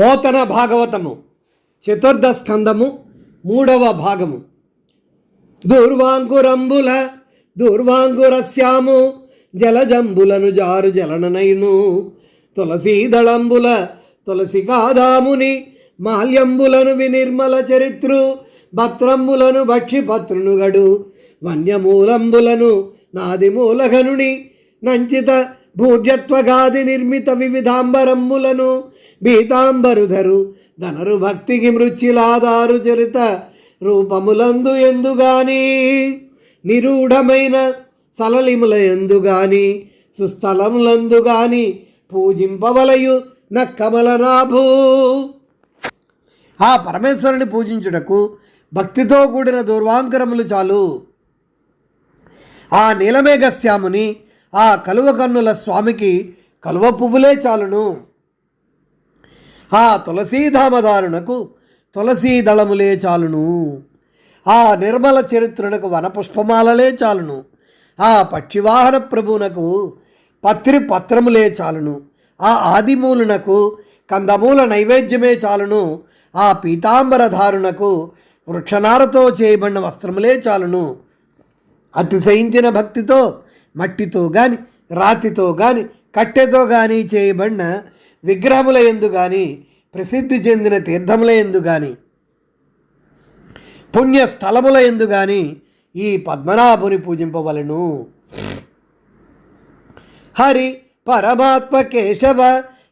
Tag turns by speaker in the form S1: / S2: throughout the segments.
S1: పోతన భాగవతము. చతుర్థ స్కందము మూడవ భాగము. దూర్వాంకురంబుల దూర్వాంకురస్యాము జలజంబులను జారు జలననైను. తులసీదళంబుల తులసి కాదాముని మాల్యంబులను వినిర్మల చరిత్రు భత్రంబులను భక్షిపత్రునుగడు వన్యమూలంబులను నాది మూలఘనుని నంచిత భూజత్వగాది నిర్మిత వివిధాంబరంబులను బీతాంబరుధరు ధనరు భక్తికి మృత్యులాదారు చరిత రూపములందు ఎందుగాని? నిరూఢమైన సలలిముల ఎందుగాని సుస్థలములందు గాని పూజింపవలయు నక్కమలనాభూ. ఆ పరమేశ్వరుని పూజించుటకు భక్తితో కూడిన దూర్వాంకరములు చాలు. ఆ నీలమేఘశ్యాముని ఆ కలువ కన్నుల స్వామికి కలువ పువ్వులే చాలును. ఆ తులసీధామదారునకు తులసీ దళములే చాలును. ఆ నిర్మల చరిత్రునకు వనపుష్పమాలలే చాలును. ఆ పక్షివాహన ప్రభువునకు పత్రి పత్రములే చాలును. ఆ ఆదిమూలునకు కందమూల నైవేద్యమే చాలును. ఆ పీతాంబరధారునకు వృక్షనారతో చేయబడిన వస్త్రములే చాలును. అతిశయించిన భక్తితో మట్టితో గాని రాతితో గాని కట్టెతో గాని చేయబడిన విగ్రహముల ఎందు కానీ ప్రసిద్ధి చెందిన తీర్థముల ఎందు కానీ పుణ్యస్థలముల ఎందు కానీ ఈ పద్మనాభుని పూజింపవలను. హరి పరమాత్మ కేశవ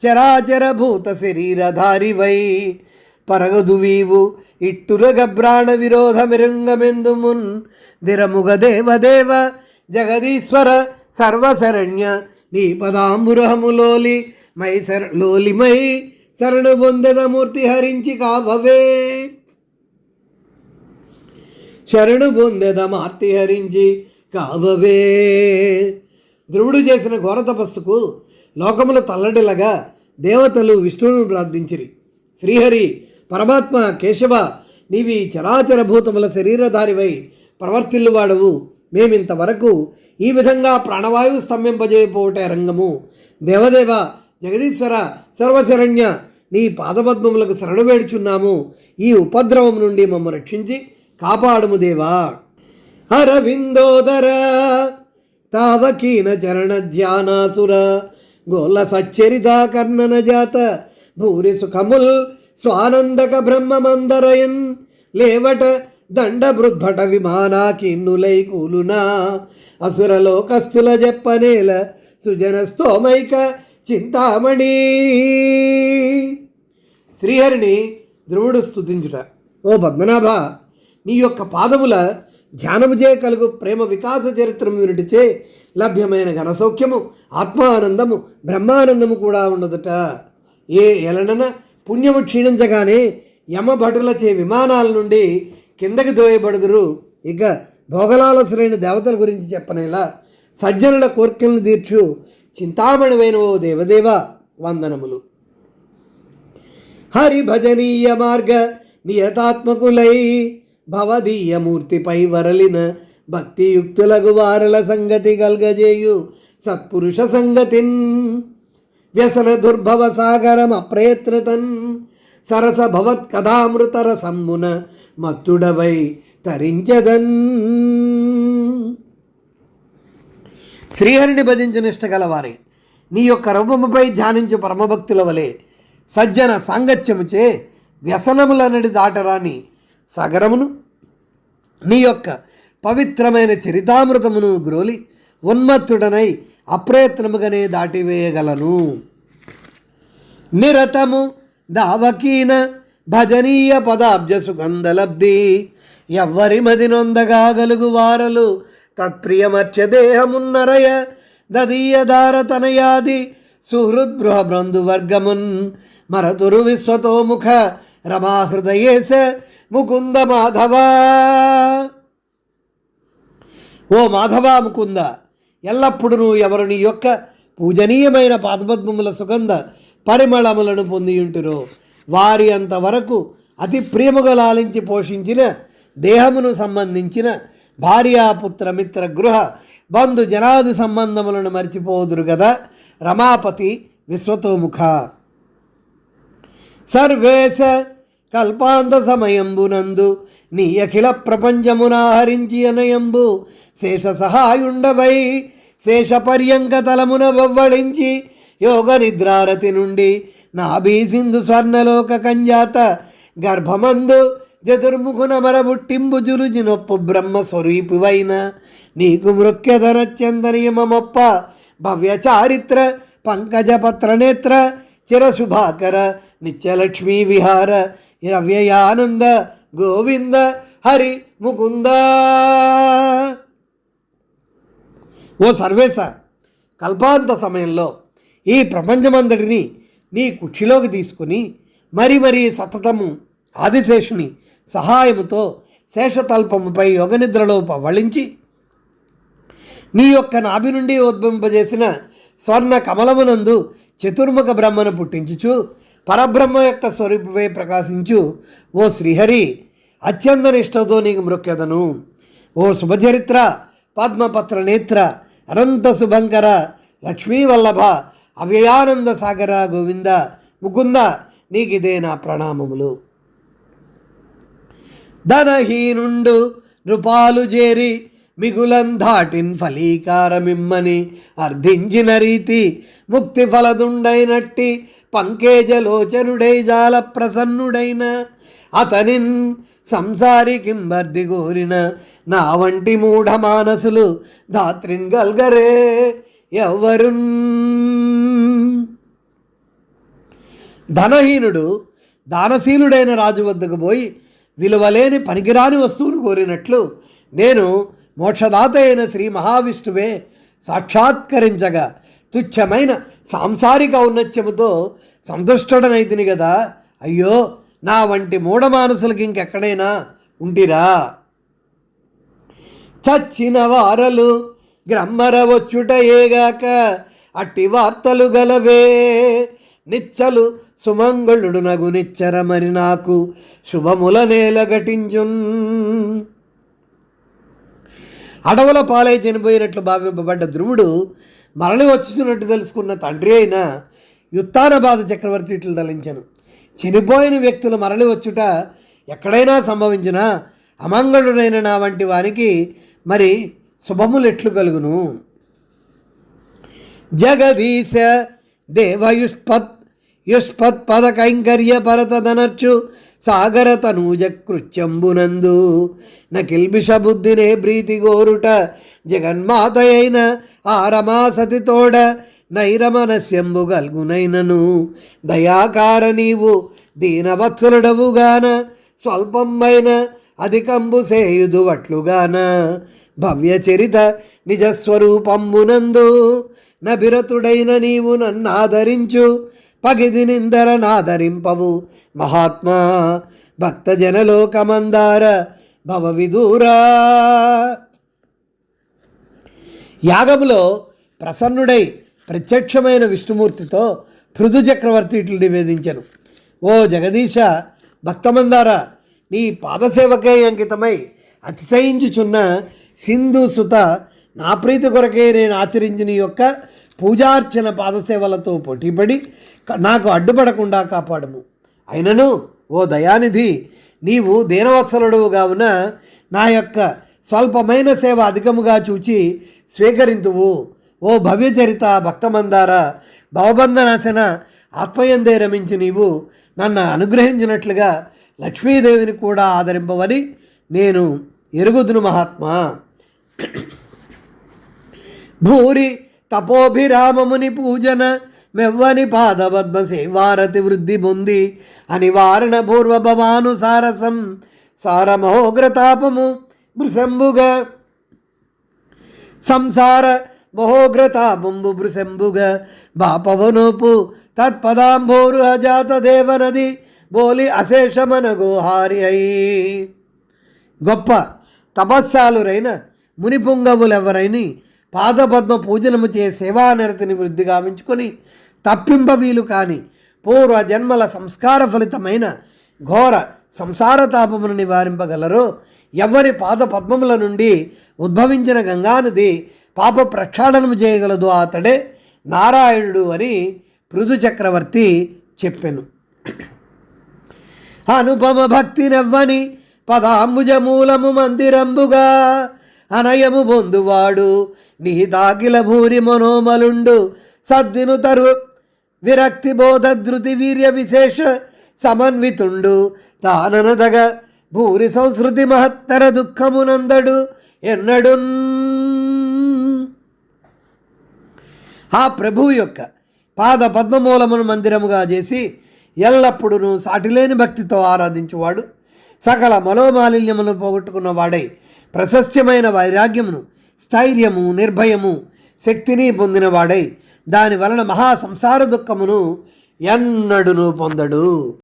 S1: చరాచర భూత శరీరధారి వై పరగదువీవు ఇట్టుల గబ్రాణ విరోధ మిరంగమెందుమున్ దిరముగ దేవదేవ జగదీశ్వర సర్వశరణ్య నీ పదాంబురహములోలి మై శర లోలిమై శరణు పొందెద మూర్తి హరించి కాభవే. శరణు బొందెద మార్తి హరించి కాభవే. ధ్రువుడు చేసిన ఘోర తపస్సుకు లోకముల తల్లడిలగా దేవతలు విష్ణువును ప్రార్థించిరి. శ్రీహరి పరమాత్మ కేశవ నీవి చరాచర భూతముల శరీరధారివై ప్రవర్తిల్లువాడవు. మేమింతవరకు ఈ విధంగా ప్రాణవాయువు స్తంభింపజేయపోవటే రంగము. దేవదేవ జగదీశ్వర సర్వశరణ్య నీ పాదపద్మములకు శరణు వేడుచున్నాము. ఈ ఉపద్రవం నుండి మమ్మ రక్షించి కాపాడుము దేవా. అరవిందోదర తావకీన చరణ ధ్యానాసుర గోల సచ్చరిత కర్ణన జాత భూరి సుఖముల్ స్వానందక బ్రహ్మమందరయన్ లేవట దండ బృద్భట విమానా కిన్నులై కూలునా అసురలోకస్థుల జప్పనేల సుజన స్తోమైక చింతామణి. శ్రీహరిని ధ్రువుడు స్తుతించుట. ఓ పద్మనాభ నీ యొక్క పాదముల ధ్యానము చే కలుగు ప్రేమ వికాస చరిత్రము వినుటిచే లభ్యమైన ఘనసౌఖ్యము ఆత్మానందము బ్రహ్మానందము కూడా ఉండదుట ఏ ఎలనన పుణ్యము క్షీణించగానే యమభటులచే విమానాల నుండి కిందకి దోయబడుదురు. ఇక భోగలాలసులైన దేవతల గురించి చెప్పనేలా సజ్జనుల కోర్కెలను తీర్చు చింతామణువైన ఓ దేవదేవ వందనములు. హరి భజనీయ మార్గ నియతాత్మకులై భవదీయమూర్తిపై వరలిన భక్తియుక్తులకు వారల సంగతి గల్గజేయు సత్పురుష సంగతిన్. వ్యసన దుర్భవ సాగరం అప్రయత్నతన్. సరస భవత్ కథామృతర రసంబున మత్తుడవై తరించదన్. శ్రీహరిని భజించిన ఇష్టగలవారి నీ యొక్క రూపముపై ధ్యానించు పరమభక్తుల వలె సజ్జన సాంగత్యముచే వ్యసనములనడి దాటరాని సగరమును నీ యొక్క పవిత్రమైన చరితామృతమును గ్రోలి ఉన్మత్తుడనై అప్రయత్నముగానే దాటివేయగలను. నిరతము దావకీన భజనీయ పదాబ్జ సుగంధలబ్ధి ఎవ్వరి మది నొందగాగలుగు వారలు తత్ప్రియమర్చ దేహమున్నరయ దదీయ తనయాది సుహృద్బృహ బృందువర్గమున్ మరతురు విశ్వతోముఖ రమాహృదయేశ ముకుంద మాధవా ఓ మాధవ ముకుంద ఎల్లప్పుడూ ఎవరు యొక్క పూజనీయమైన పాదపద్మముల సుగంధ పరిమళములను పొందియుంటురో వారి అంతవరకు అతి ప్రేమగా లాలించి పోషించిన దేహమును సంబంధించిన భార్యాపుత్ర మిత్ర గృహ బంధు జనాది సంబంధములను మర్చిపోదురు కదా రమాపతి విశ్వతోముఖ. సర్వేశ కల్పాంత సమయంబునందు నీ అఖిల ప్రపంచమున హరించి అనయంబు శేష సహాయుండవై శేష పర్యంక తలమున వవ్వళించి యోగ నిద్రారతి నుండి నాభీ సింధు స్వర్ణలోక కంజాత గర్భమందు చతుర్ముఖున మరబుట్టింబు జురుజి నొప్పు బ్రహ్మ స్వరూపువైన. నీకు మృక్యధన చందనియమొప్ప భవ్య చారిత్ర పంకజపత్ర నేత్ర చిరశుభాకర నిత్యలక్ష్మీ విహార అవ్యయానంద గోవింద హరి ముకుంద. ఓ సర్వేశ కల్పాంత సమయంలో ఈ ప్రపంచమంతటిని నీ కుక్షిలోకి తీసుకుని మరి మరి సతతము ఆదిశేషుని సహాయముతో శేషతల్పముపై యోగనిద్రలో పవళించి నీ యొక్క నాభి నుండి ఉద్భవింపజేసిన స్వర్ణ కమలమునందు చతుర్ముఖ బ్రహ్మను పుట్టించుచు పరబ్రహ్మ యొక్క స్వరూపమై ప్రకాశించు ఓ శ్రీహరి అత్యంత నిష్టతో నీకు మృక్యదను ఓ శుభచరిత్ర పద్మపత్ర నేత్ర అనంత శుభంకర లక్ష్మీవల్లభ అవ్యయానంద సాగర గోవింద ముకుంద నీకిదే నా ప్రణామములు. ధనహీనుండు నృపాలు చేరి మిగులం ధాటిన్ ఫలీకారమిమ్మని అర్థించిన రీతి ముక్తి ఫలదుండైనట్టి పంకేజలోచనుడై జాల ప్రసన్నుడైన అతనిన్ సంసారి కింబర్ది కోరిన నా వంటి మూఢ మానసులు ధాత్రిన్ గల్గరే ఎవరున్ ధనహీనుడు దానశీలుడైన రాజు వద్దకు పోయి విలువలేని పనికిరాని వస్తువును కోరినట్లు నేను మోక్షదాత అయిన శ్రీ మహావిష్ణువే సాక్షాత్కరించగా తుచ్చమైన సాంసారిక ఔన్నత్యముతో సంతుష్టుడనైతిని కదా అయ్యో నా వంటి మూఢమానసులకి ఇంకెక్కడైనా ఉంటిరా? చచ్చిన వారలు గ్రమ్మర అట్టి వార్తలు గలవే. నిచ్చలు సుమంగళుడు నగు నాకు శుభముల నేల ఘటించున్. అడవుల పాలై చనిపోయినట్లు భావింపబడ్డ ధ్రువుడు మరలి వచ్చుచున్నట్టు తెలుసుకున్న తండ్రి అయిన యుత్తానబాధ చక్రవర్తి ఇట్లు తలించను. చనిపోయిన వ్యక్తులు మరలి వచ్చుట ఎక్కడైనా సంభవించినా అమంగళుడైన నా వంటి వారికి మరి శుభములు ఎట్లు కలుగును. జగదీశ దేవయుష్పత్ యుష్పత్ పద కైంకర్య పరతదనర్చు సాగర తనూజ కృత్యంబునందు నకిల్బిష బుద్ధినే ప్రీతి గోరుట జగన్మాత అయిన ఆరమా సతితోడ నైరమనస్యంబు గల్గునైనను. దయాకార నీవు దీనవత్సలుడవుగాన స్వల్పమైన అధికంబు సేయుదు వట్లుగాన భవ్య చరిత నిజస్వరూపంబునందు నభిరతుడైన నీవు నన్నాదరించు పగిది నిందర నాదరింపవు మహాత్మా భక్తజనలోకమందార భవ విదూరా యాగములో ప్రసన్నుడై ప్రత్యక్షమైన విష్ణుమూర్తితో పృథు చక్రవర్తి ఇట్లు నివేదించను. ఓ జగదీశ భక్తమందార నీ పాదసేవకే అంకితమై అతిశయించుచున్న సింధు సుత నా ప్రీతి కొరకే నేను ఆచరించిన ఈ యొక్క పూజార్చన పాదసేవలతో పోటీపడి నాకు అడ్డుపడకుండా కాపాడము. అయినను ఓ దయానిధి నీవు దీనవత్సలుడు కావున నా యొక్క స్వల్పమైన సేవ అధికముగా చూచి స్వీకరింతువు. ఓ భవ్యచరిత భక్తమందార భవబంధనాశన ఆత్మయందే రమించి నీవు. నన్ను అనుగ్రహించినట్లుగా లక్ష్మీదేవిని కూడా ఆదరింపవని నేను ఎరుగుదును మహాత్మా. భూరి తపోభిరామముని పూజన మెవ్వని పాదపద్మ సేవారతి వృద్ధి పొంది అనివారణ పూర్వ భవాను సారసం సారమహోగ్రతాపము భృశంబుగా సంసార మహోగ్రతాపంబు భృశంబుగా బాపవనోపు తత్పదాంభోరు అజాత దేవనది బోలి అశేషమన గోహారి అయి గొప్ప తపస్సాలురైన మునిపుంగవులెవరైని పాదపద్మ పూజనము చే సేవానిరతిని వృద్ధి గావించుకొని తప్పింప వీలు కాని పూర్వ జన్మల సంస్కార ఫలితమైన ఘోర సంసార తాపమును నివారింపగలరు. ఎవరి పాద పద్మముల నుండి ఉద్భవించిన గంగానది పాప ప్రక్షాళనము చేయగలదు అతడే నారాయణుడు అని పృథు చక్రవర్తి చెప్పెను. అనుపమ భక్తి నవ్వని పదాంబుజ మూలము మందిరంబుగా అనయము పొందువాడు నీ దాగిల భూరి మనోమలుండు సద్వినుతరు విరక్తి బోధ ధృతి వీర్య విశేష సమన్వితుండు. తాననదగ భూరి సంస్కృతి మహత్తర దుఃఖమునందడు ఎన్నడు ఆ ప్రభువు యొక్క పాద పద్మమూలమును మందిరముగా చేసి ఎల్లప్పుడూ సాటిలేని భక్తితో ఆరాధించువాడు. సకల మనోమాలిన్యమును పోగొట్టుకున్న వాడై ప్రశస్యమైన వైరాగ్యమును స్థైర్యము నిర్భయము శక్తిని పొందినవాడై దాని వలన మహా సంసార దుఃఖమును ఎన్నడును పొందడు.